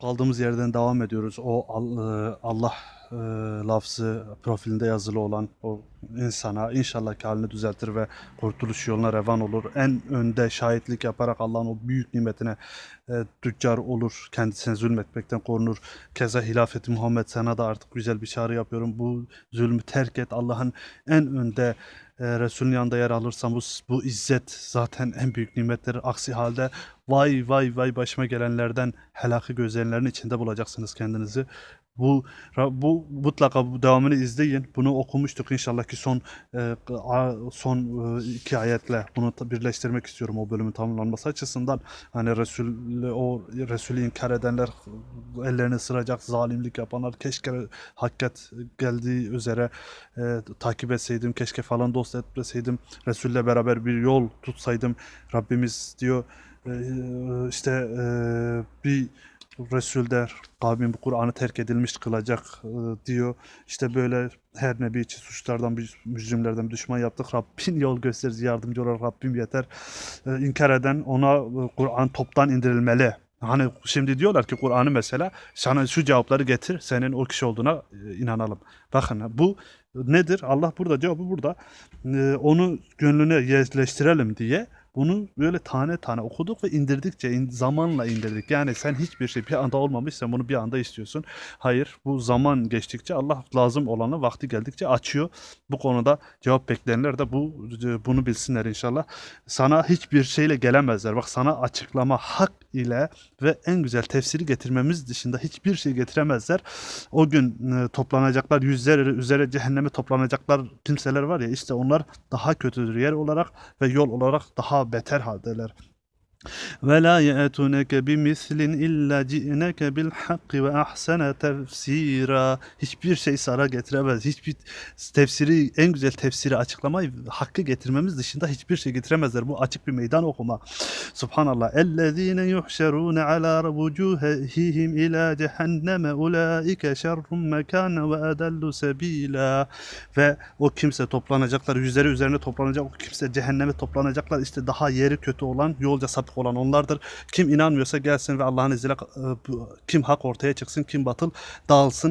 Kaldığımız yerden devam ediyoruz. O e, Allah e, lafzı profilinde yazılı olan o insana inşallah ki halini düzeltir ve kurtuluş yoluna revan olur. En önde şahitlik yaparak Allah'ın o büyük nimetine e, tüccar olur. Kendisine zulmetmekten korunur. Keza hilafeti Muhammed sana da artık güzel bir çağrı yapıyorum. Bu zulmü terk et. Allah'ın en önde e, Resulün yanında yer alırsan bu, bu izzet zaten en büyük nimetleri. Aksi halde vay vay vay başıma gelenlerden helakı gözlerin içinde bulacaksınız kendinizi. Bu bu mutlaka bu devamını izleyin. Bunu okumuştuk inşallah ki son e, son e, iki ayetle bunu birleştirmek istiyorum o bölümün tamamlanması açısından. Hani Resul o Resulü inkar edenler ellerini ısıracak zalimlik yapanlar keşke hakikat geldiği üzere e, takip etseydim keşke falan dost etmeseydim Resul'le beraber bir yol tutsaydım Rabbimiz diyor işte e, bir Resul der kavmin bu Kur'an'ı terk edilmiş kılacak e, diyor. İşte böyle her nebi için suçlardan, mücrimlerden düşman yaptık. Rabbin yol gösterici yardımcı olarak Rabbim yeter. E, inkar eden ona Kur'an toptan indirilmeli. Hani şimdi diyorlar ki Kur'an'ı mesela sana şu cevapları getir senin o kişi olduğuna inanalım. Bakın bu nedir? Allah burada cevabı burada. Onu gönlüne yerleştirelim diye bunu böyle tane tane okuduk ve indirdikçe in- zamanla indirdik. Yani sen hiçbir şey bir anda olmamış sen bunu bir anda istiyorsun. Hayır bu zaman geçtikçe Allah lazım olanı vakti geldikçe açıyor. Bu konuda cevap bekleyenler de bu bunu bilsinler inşallah. Sana hiçbir şeyle gelemezler. Bak sana açıklama hak ile ve en güzel tefsiri getirmemiz dışında hiçbir şey getiremezler. O gün e, toplanacaklar yüzler üzere cehenneme toplanacaklar kimseler var ya işte onlar daha kötüdür yer olarak ve yol olarak daha beter haldeler. Ve la ye'tuneke bimislin illa ci'neke bil hakki ve ahsene tefsira. Hiçbir şey sana getiremez. Hiçbir tefsiri, en güzel tefsiri açıklamayı, hakkı getirmemiz dışında hiçbir şey getiremezler. Bu açık bir meydan okuma. Subhanallah. Ellezine yuhşerune ala vucuhihim ila cehenneme ulaike şerrun mekane ve edellu sebila. Ve o kimse toplanacaklar, yüzleri üzerine toplanacak, o kimse cehenneme toplanacaklar. İşte daha yeri kötü olan, yolca sapık olan onlardır. Kim inanmıyorsa gelsin ve Allah'ın izniyle e, kim hak ortaya çıksın, kim batıl dağılsın.